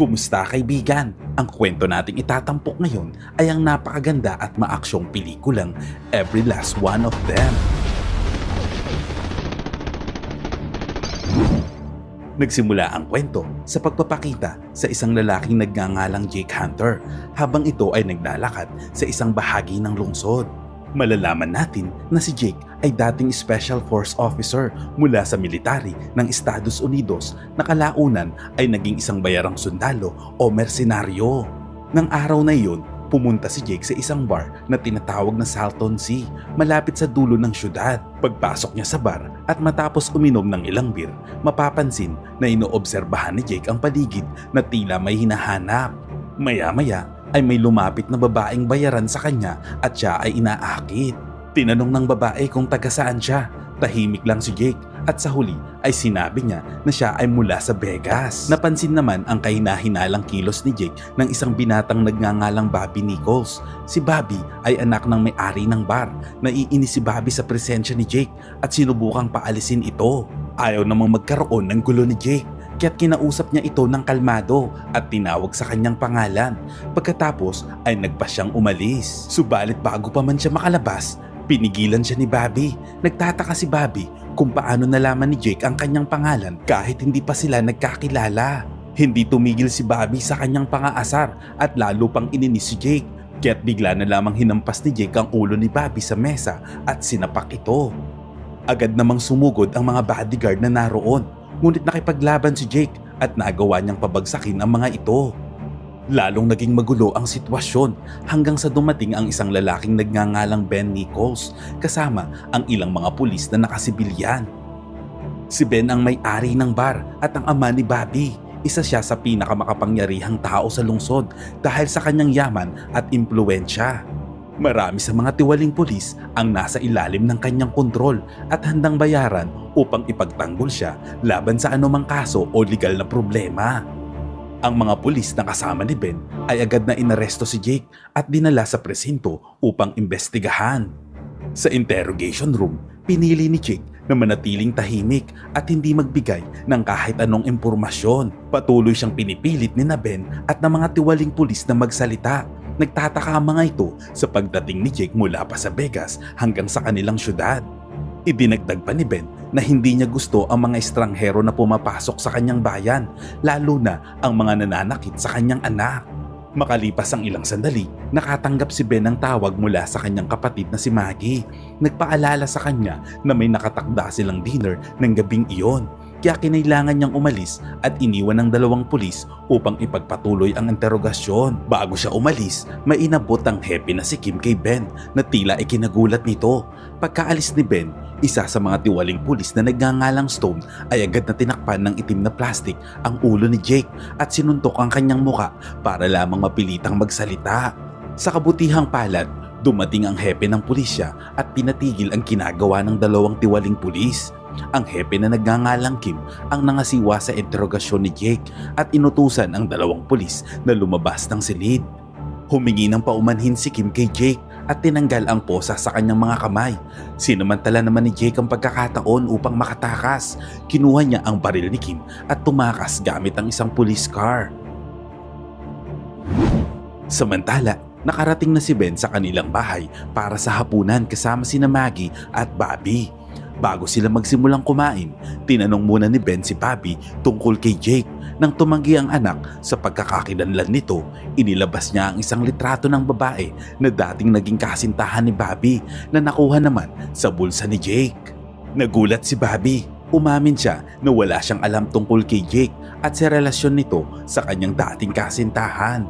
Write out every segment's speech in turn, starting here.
Kumusta kaibigan? Ang kwento nating itatampok ngayon ay ang napakaganda at maaksyong pelikulang Every Last One of Them. Nagsimula ang kwento sa pagpapakita sa isang lalaking nagngangalang Jake Hunter habang ito ay naglalakad sa isang bahagi ng lungsod. Malalaman natin na si Jake ay dating Special Force Officer mula sa military ng Estados Unidos na kalaunan ay naging isang bayarang sundalo o mersenaryo. Nang araw na iyon, pumunta si Jake sa isang bar na tinatawag na Salton Sea malapit sa dulo ng syudad. Pagpasok niya sa bar at matapos uminom ng ilang beer, mapapansin na inoobserbahan ni Jake ang paligid na tila may hinahanap. Maya-maya ay may lumapit na babaeng bayaran sa kanya at siya ay inaakit. Tinanong ng babae kung taga saan siya. Tahimik lang si Jake at sa huli ay sinabi niya na siya ay mula sa Vegas. Napansin naman ang kahina-hinalang kilos ni Jake ng isang binatang nagngangalang Bobby Nichols. Si Bobby ay anak ng may-ari ng bar. Naiinis si Bobby sa presensya ni Jake at sinubukang paalisin ito. Ayaw namang magkaroon ng gulo ni Jake kaya't kinausap niya ito ng kalmado at tinawag sa kanyang pangalan. Pagkatapos ay nagpa siyang umalis. Subalit bago pa man siya makalabas, pinigilan siya ni Bobby. Nagtataka si Bobby kung paano nalaman ni Jake ang kanyang pangalan kahit hindi pa sila nagkakilala. Hindi tumigil si Bobby sa kanyang pangaasar at lalo pang ininis si Jake. Kaya't bigla na lamang hinampas ni Jake ang ulo ni Bobby sa mesa at sinapak ito. Agad namang sumugod ang mga bodyguard na naroon ngunit nakipaglaban si Jake at nagawa niyang pabagsakin ang mga ito. Lalong naging magulo ang sitwasyon hanggang sa dumating ang isang lalaking nagngangalang Ben Nichols kasama ang ilang mga pulis na nakasibilyan. Si Ben ang may-ari ng bar at ang ama ni Bobby. Isa siya sa pinakamakapangyarihang tao sa lungsod dahil sa kanyang yaman at impluensya. Marami sa mga tiwaling pulis ang nasa ilalim ng kanyang kontrol at handang bayaran upang ipagtanggol siya laban sa anumang kaso o legal na problema. Ang mga pulis na kasama ni Ben ay agad na inaresto si Jake at dinala sa presinto upang imbestigahan. Sa interrogation room, pinili ni Jake na manatiling tahimik at hindi magbigay ng kahit anong impormasyon. Patuloy siyang pinipilit ni na Ben at ng mga tiwaling pulis na magsalita Nagtataka ang mga ito sa pagdating ni Jake mula pa sa Vegas hanggang sa kanilang syudad. Idinagdag pa ni Ben na hindi niya gusto ang mga estranghero na pumapasok sa kanyang bayan, lalo na ang mga nananakit sa kanyang anak. Makalipas ang ilang sandali, nakatanggap si Ben ng tawag mula sa kanyang kapatid na si Maggie. Nagpaalala sa kanya na may nakatakda silang dinner ng gabing iyon kaya kinailangan niyang umalis at iniwan ng dalawang pulis upang ipagpatuloy ang interogasyon. Bago siya umalis, may inabot ang happy na si Kim kay Ben na tila ikinagulat nito. Pagkaalis ni Ben, isa sa mga tiwaling pulis na nagngangalang Stone ay agad na tinakpan ng itim na plastic ang ulo ni Jake at sinuntok ang kanyang muka para lamang mapilitang magsalita. Sa kabutihang palad, dumating ang hepe ng pulisya at pinatigil ang kinagawa ng dalawang tiwaling pulis. Ang hepe na nagngangalang Kim ang nangasiwa sa interogasyon ni Jake at inutusan ang dalawang pulis na lumabas ng silid. Humingi ng paumanhin si Kim kay Jake at tinanggal ang posa sa kanyang mga kamay. Sinamantala naman ni Jake ang pagkakataon upang makatakas. Kinuha niya ang baril ni Kim at tumakas gamit ang isang police car. Samantala, nakarating na si Ben sa kanilang bahay para sa hapunan kasama sina Maggie at Bobby. Bago sila magsimulang kumain, tinanong muna ni Ben si Bobby tungkol kay Jake. Nang tumanggi ang anak sa pagkakakilanlan nito, inilabas niya ang isang litrato ng babae na dating naging kasintahan ni Bobby na nakuha naman sa bulsa ni Jake. Nagulat si Bobby. Umamin siya na wala siyang alam tungkol kay Jake at sa relasyon nito sa kanyang dating kasintahan.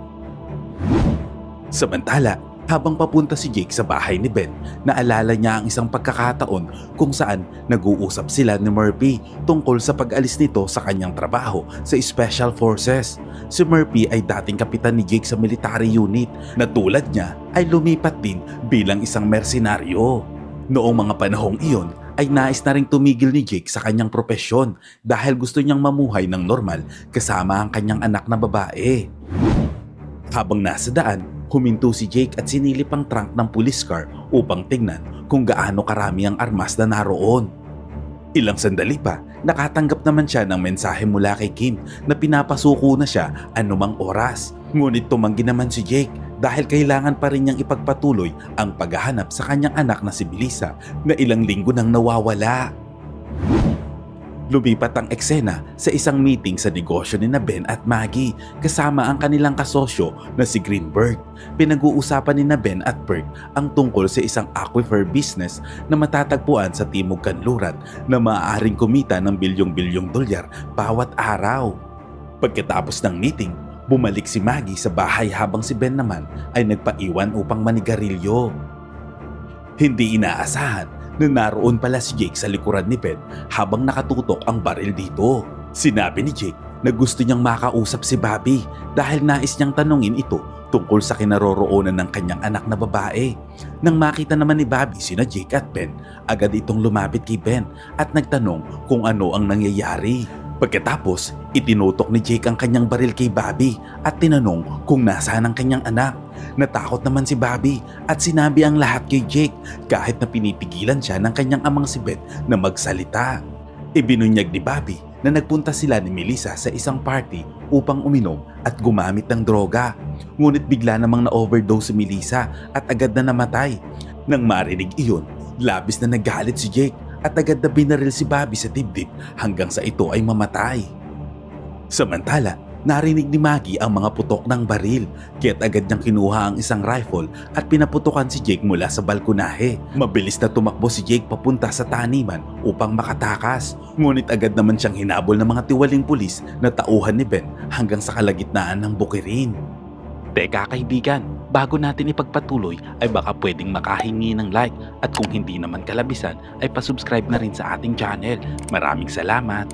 Samantala, habang papunta si Jake sa bahay ni Ben, naalala niya ang isang pagkakataon kung saan nag-uusap sila ni Murphy tungkol sa pag-alis nito sa kanyang trabaho sa Special Forces. Si Murphy ay dating kapitan ni Jake sa military unit na tulad niya ay lumipat din bilang isang mersenaryo. Noong mga panahong iyon, ay nais na ring tumigil ni Jake sa kanyang propesyon dahil gusto niyang mamuhay ng normal kasama ang kanyang anak na babae. Habang nasa daan, huminto si Jake at sinilip ang trunk ng police car upang tingnan kung gaano karami ang armas na naroon. Ilang sandali pa, nakatanggap naman siya ng mensahe mula kay Kim na pinapasuko na siya anumang oras. Ngunit tumanggi naman si Jake dahil kailangan pa rin niyang ipagpatuloy ang paghahanap sa kanyang anak na si Melissa na ilang linggo nang nawawala. Lumipat ang eksena sa isang meeting sa negosyo ni na Ben at Maggie kasama ang kanilang kasosyo na si Greenberg. Pinag-uusapan ni na Ben at Berg ang tungkol sa isang aquifer business na matatagpuan sa Timog Kanluran na maaaring kumita ng bilyong-bilyong dolyar bawat araw. Pagkatapos ng meeting, bumalik si Maggie sa bahay habang si Ben naman ay nagpaiwan upang manigarilyo. Hindi inaasahan na naroon pala si Jake sa likuran ni Ben habang nakatutok ang baril dito. Sinabi ni Jake na gusto niyang makausap si Bobby dahil nais niyang tanungin ito tungkol sa kinaroroonan ng kanyang anak na babae. Nang makita naman ni Bobby sina Jake at Ben, agad itong lumapit kay Ben at nagtanong kung ano ang nangyayari. Pagkatapos, itinutok ni Jake ang kanyang baril kay Bobby at tinanong kung nasaan ang kanyang anak. Natakot naman si Bobby at sinabi ang lahat kay Jake kahit na pinipigilan siya ng kanyang amang si Beth na magsalita. Ibinunyag ni Bobby na nagpunta sila ni Melissa sa isang party upang uminom at gumamit ng droga. Ngunit bigla namang na-overdose si Melissa at agad na namatay. Nang marinig iyon, labis na nagalit si Jake at agad na binaril si Bobby sa dibdib hanggang sa ito ay mamatay. Samantala, narinig ni Maggie ang mga putok ng baril kaya't agad niyang kinuha ang isang rifle at pinaputukan si Jake mula sa balkonahe. Mabilis na tumakbo si Jake papunta sa taniman upang makatakas. Ngunit agad naman siyang hinabol ng mga tiwaling pulis na tauhan ni Ben hanggang sa kalagitnaan ng bukirin. Teka kaibigan, bago natin ipagpatuloy ay baka pwedeng makahingi ng like at kung hindi naman kalabisan ay pasubscribe na rin sa ating channel. Maraming salamat!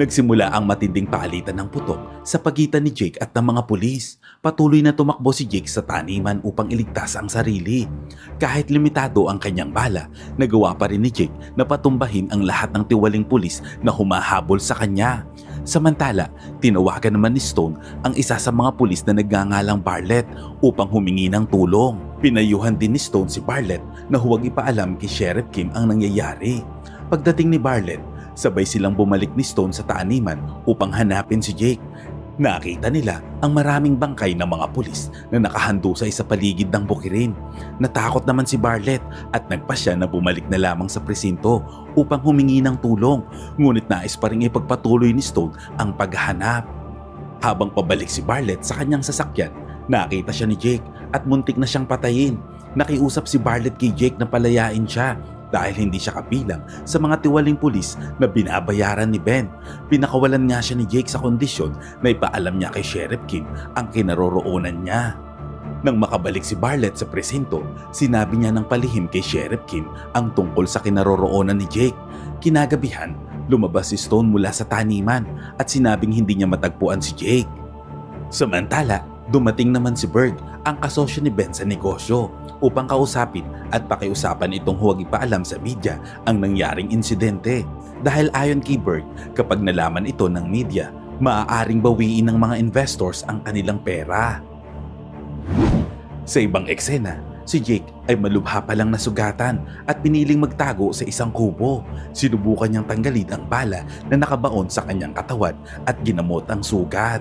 Nagsimula ang matinding paalitan ng putok sa pagitan ni Jake at ng mga pulis. Patuloy na tumakbo si Jake sa taniman upang iligtas ang sarili. Kahit limitado ang kanyang bala, nagawa pa rin ni Jake na patumbahin ang lahat ng tiwaling pulis na humahabol sa kanya. Samantala, tinawagan naman ni Stone ang isa sa mga pulis na nagngangalang Barlett upang humingi ng tulong. Pinayuhan din ni Stone si Barlett na huwag ipaalam kay Sheriff Kim ang nangyayari. Pagdating ni Barlett, sabay silang bumalik ni Stone sa taaniman upang hanapin si Jake. Nakita nila ang maraming bangkay ng mga pulis na nakahandusay sa paligid ng bukirin. Natakot naman si Barlett at nagpasya na bumalik na lamang sa presinto upang humingi ng tulong. Ngunit nais pa rin ipagpatuloy ni Stone ang paghahanap. Habang pabalik si Barlett sa kanyang sasakyan, nakita siya ni Jake at muntik na siyang patayin. Nakiusap si Barlett kay Jake na palayain siya dahil hindi siya kapilang sa mga tiwaling pulis na binabayaran ni Ben. Pinakawalan nga siya ni Jake sa kondisyon na ipaalam niya kay Sheriff Kim ang kinaroroonan niya. Nang makabalik si Barlett sa presinto, sinabi niya ng palihim kay Sheriff Kim ang tungkol sa kinaroroonan ni Jake. Kinagabihan, lumabas si Stone mula sa taniman at sinabing hindi niya matagpuan si Jake. Samantala, dumating naman si Berg, ang kasosyo ni Ben sa negosyo, upang kausapin at pakiusapan itong huwag ipaalam sa media ang nangyaring insidente. Dahil ayon kay Berg, kapag nalaman ito ng media, maaaring bawiin ng mga investors ang kanilang pera. Sa ibang eksena, si Jake ay malubha pa lang nasugatan at piniling magtago sa isang kubo. Sinubukan niyang tanggalin ang bala na nakabaon sa kanyang katawan at ginamot ang sugat.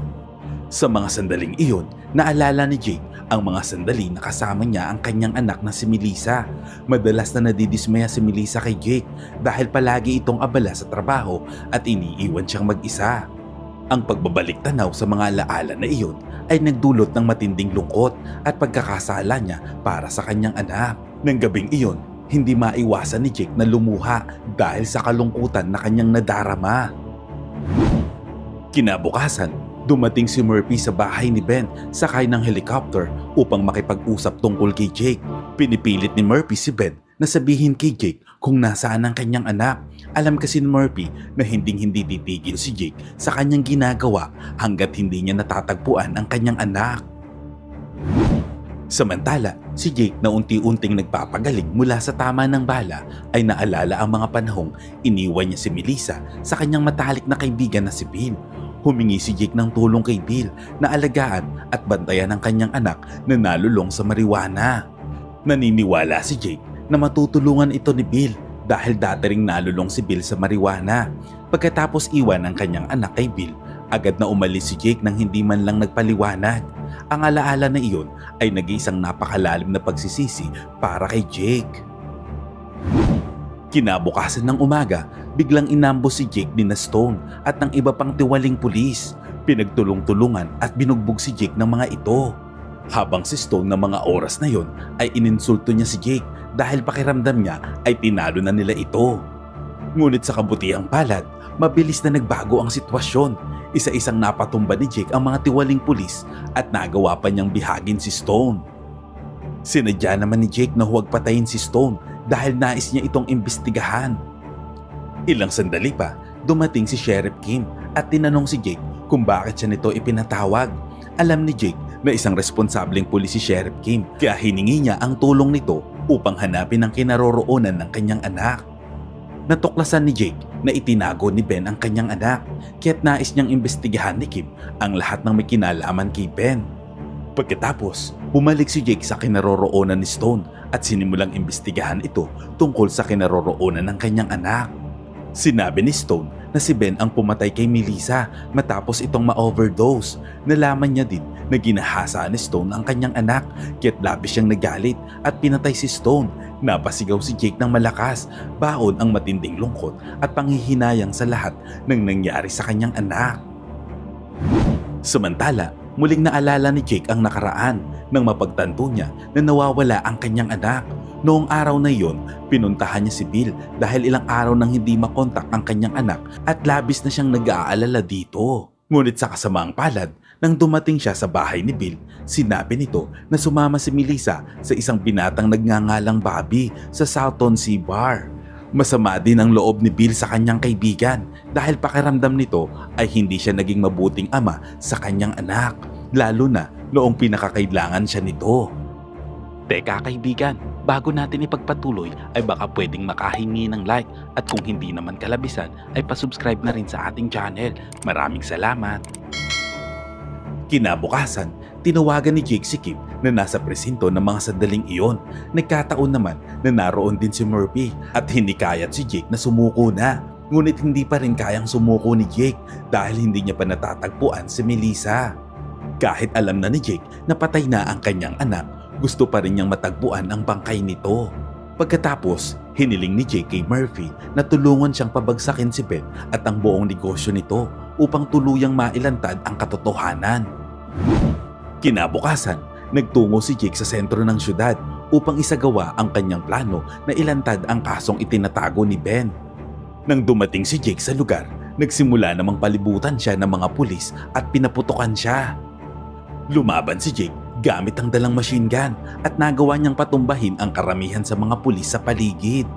Sa mga sandaling iyon, naalala ni Jake ang mga sandali na kasama niya ang kanyang anak na si Melissa. Madalas na nadidismaya si Melissa kay Jake dahil palagi itong abala sa trabaho at iniiwan siyang mag-isa. Ang pagbabalik tanaw sa mga alaala na iyon ay nagdulot ng matinding lungkot at pagkakasala niya para sa kanyang anak. Nang gabing iyon, hindi maiwasan ni Jake na lumuha dahil sa kalungkutan na kanyang nadarama. Kinabukasan, dumating si Murphy sa bahay ni Ben sakay ng helicopter upang makipag-usap tungkol kay Jake. Pinipilit ni Murphy si Ben na sabihin kay Jake kung nasaan ang kanyang anak. Alam kasi ni Murphy na hinding-hindi titigil si Jake sa kanyang ginagawa hanggat hindi niya natatagpuan ang kanyang anak. Samantala, si Jake na unti-unting nagpapagaling mula sa tama ng bala ay naalala ang mga panahong iniwan niya si Melissa sa kanyang matalik na kaibigan na si Bill. Humingi si Jake ng tulong kay Bill na alagaan at bantayan ang kanyang anak na nalulong sa marijuana. Naniniwala si Jake na matutulungan ito ni Bill dahil dati ring nalulong si Bill sa marijuana. Pagkatapos iwan ng kanyang anak kay Bill, agad na umalis si Jake nang hindi man lang nagpaliwanag. Ang alaala na iyon ay nag-iisang napakalalim na pagsisisi para kay Jake. Kinabukasan ng umaga, biglang inambo si Jake ni na Stone at ng iba pang tiwaling pulis. Pinagtulong-tulungan at binugbog si Jake ng mga ito. Habang si Stone na mga oras na yon ay ininsulto niya si Jake dahil pakiramdam niya ay tinalo na nila ito. Ngunit sa kabutihang palad, mabilis na nagbago ang sitwasyon. Isa-isang napatumba ni Jake ang mga tiwaling pulis at nagawa pa niyang bihagin si Stone. Sinadya naman ni Jake na huwag patayin si Stone dahil nais niya itong imbestigahan. Ilang sandali pa, dumating si Sheriff Kim at tinanong si Jake kung bakit siya nito ipinatawag. Alam ni Jake na isang responsableng pulis si Sheriff Kim kaya hiningi niya ang tulong nito upang hanapin ang kinaroroonan ng kanyang anak. Natuklasan ni Jake na itinago ni Ben ang kanyang anak kaya't nais niyang imbestigahan ni Kim ang lahat ng may kinalaman kay Ben. Pagkatapos, bumalik si Jake sa kinaroroonan ni Stone at sinimulang imbestigahan ito tungkol sa kinaroroonan ng kanyang anak. Sinabi ni Stone na si Ben ang pumatay kay Melissa matapos itong ma-overdose. Nalaman niya din na ginahasa ni Stone ang kanyang anak kaya't labis siyang nagalit at pinatay si Stone. Napasigaw si Jake ng malakas, baon ang matinding lungkot at panghihinayang sa lahat ng nangyari sa kanyang anak. Samantala, muling naalala ni Jake ang nakaraan nang mapagtanto niya na nawawala ang kanyang anak. Noong araw na iyon, pinuntahan niya si Bill dahil ilang araw nang hindi makontak ang kanyang anak at labis na siyang nag-aalala dito. Ngunit sa kasamaang palad, nang dumating siya sa bahay ni Bill, sinabi nito na sumama si Melissa sa isang binatang nagngangalang Bobby sa Southton Sea Bar. Masama din ang loob ni Bill sa kanyang kaibigan dahil pakiramdam nito ay hindi siya naging mabuting ama sa kanyang anak, lalo na noong pinakakailangan siya nito. Teka kaibigan, bago natin ipagpatuloy ay baka pwedeng makahingi ng like at kung hindi naman kalabisan ay pasubscribe na rin sa ating channel. Maraming salamat! Kinabukasan, tinawagan ni Jake si Kim na nasa presinto ng mga sandaling iyon. Nagkataon naman na naroon din si Murphy at hindi kayat si Jake na sumuko na. Ngunit hindi pa rin kayang sumuko ni Jake dahil hindi niya pa natatagpuan si Melissa. Kahit alam na ni Jake na patay na ang kanyang anak, gusto pa rin niyang matagpuan ang bangkay nito. Pagkatapos, hiniling ni kay Murphy na tulungan siyang pabagsakin si Ben at ang buong negosyo nito upang tuluyang mailantad ang katotohanan. Kinabukasan, nagtungo si Jake sa sentro ng syudad upang isagawa ang kanyang plano na ilantad ang kasong itinatago ni Ben. Nang dumating si Jake sa lugar, nagsimula namang palibutan siya ng mga pulis at pinaputukan siya. Lumaban si Jake gamit ang dalang machine gun at nagawa niyang patumbahin ang karamihan sa mga pulis sa paligid.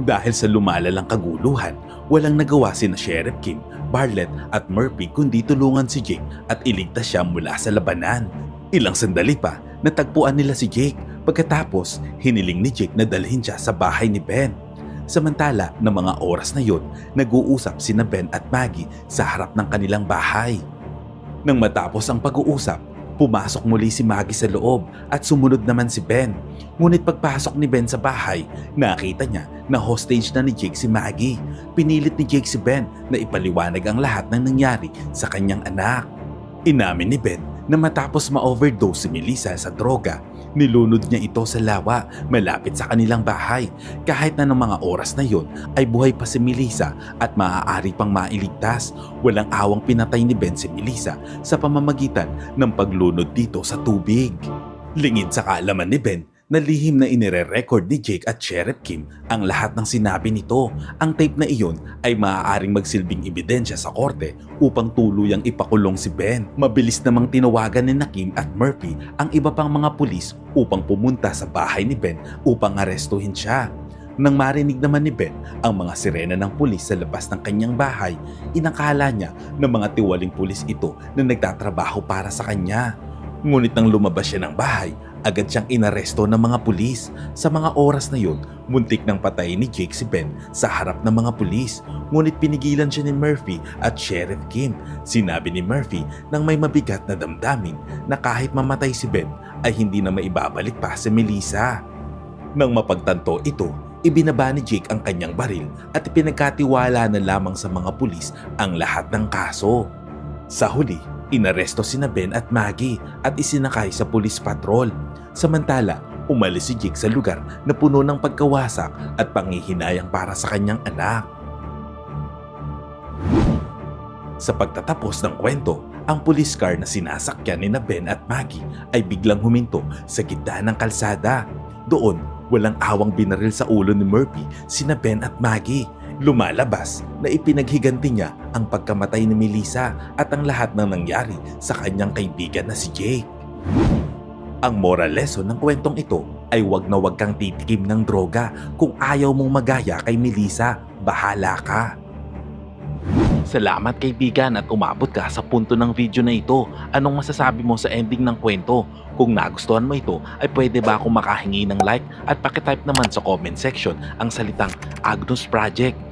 Dahil sa lumalalang kaguluhan, walang nagawa si na Sheriff Kim, Bartlett at Murphy kundi tulungan si Jake at iligtas siya mula sa labanan. Ilang sandali pa, natagpuan nila si Jake pagkatapos hiniling ni Jake na dalhin siya sa bahay ni Ben. Samantala, ng mga oras na yon, nag-uusap sina Ben at Maggie sa harap ng kanilang bahay. Nang matapos ang pag-uusap, pumasok muli si Maggie sa loob at sumunod naman si Ben. Ngunit pagpasok ni Ben sa bahay, nakita niya na hostage na ni Jake si Maggie. Pinilit ni Jake si Ben na ipaliwanag ang lahat ng nangyari sa kanyang anak. Inamin ni Ben na matapos ma-overdose si Melissa sa droga, nilunod niya ito sa lawa malapit sa kanilang bahay. Kahit na ng mga oras na yon ay buhay pa si Melissa at maaari pang mailigtas. Walang awang pinatay ni Ben si Melissa sa pamamagitan ng paglunod dito sa tubig. Lingid sa kaalaman ni Ben na lihim na inire-record ni Jake at Sheriff Kim ang lahat ng sinabi nito. Ang tape na iyon ay maaaring magsilbing ebidensya sa korte upang tuluyang ipakulong si Ben. Mabilis namang tinawagan ni Kim at Murphy ang iba pang mga pulis upang pumunta sa bahay ni Ben upang arestuhin siya. Nang marinig naman ni Ben ang mga sirena ng pulis sa labas ng kanyang bahay, inakala niya na mga tiwaling pulis ito na nagtatrabaho para sa kanya. Ngunit nang lumabas siya ng bahay, agad siyang inaresto ng mga pulis. Sa mga oras na yun, muntik nang patayin ni Jake si Ben sa harap ng mga pulis. Ngunit pinigilan siya ni Murphy at Sheriff Kim. Sinabi ni Murphy nang may mabigat na damdamin na kahit mamatay si Ben ay hindi na maibabalik pa si Melissa. Nang mapagtanto ito, Ibinaba ni Jake ang kanyang baril at ipinagkatiwala na lamang sa mga pulis ang lahat ng kaso. Sa huli, inaresto sina Ben at Maggie at isinakay sa pulis patrol. Samantala, umalis si Jake sa lugar na puno ng pagkawasak at pangihinayang para sa kanyang anak. Sa pagtatapos ng kwento, ang police car na sinasakyan ni Ben at Maggie ay biglang huminto sa gitna ng kalsada. Doon, walang awang binaril sa ulo ni Murphy sina Ben at Maggie. Lumalabas na ipinaghiganti niya ang pagkamatay ni Melissa at ang lahat ng nangyari sa kanyang kaibigan na si Jake. Ang moral lesson ng kwentong ito ay wag na wag kang titikim ng droga kung ayaw mong magaya kay Melissa. Bahala ka. Salamat kaibigan at umabot ka sa punto ng video na ito. Anong masasabi mo sa ending ng kwento? Kung nagustuhan mo ito, ay pwede ba akong makahingi ng like at pakitype naman sa comment section ang salitang Agnus Project.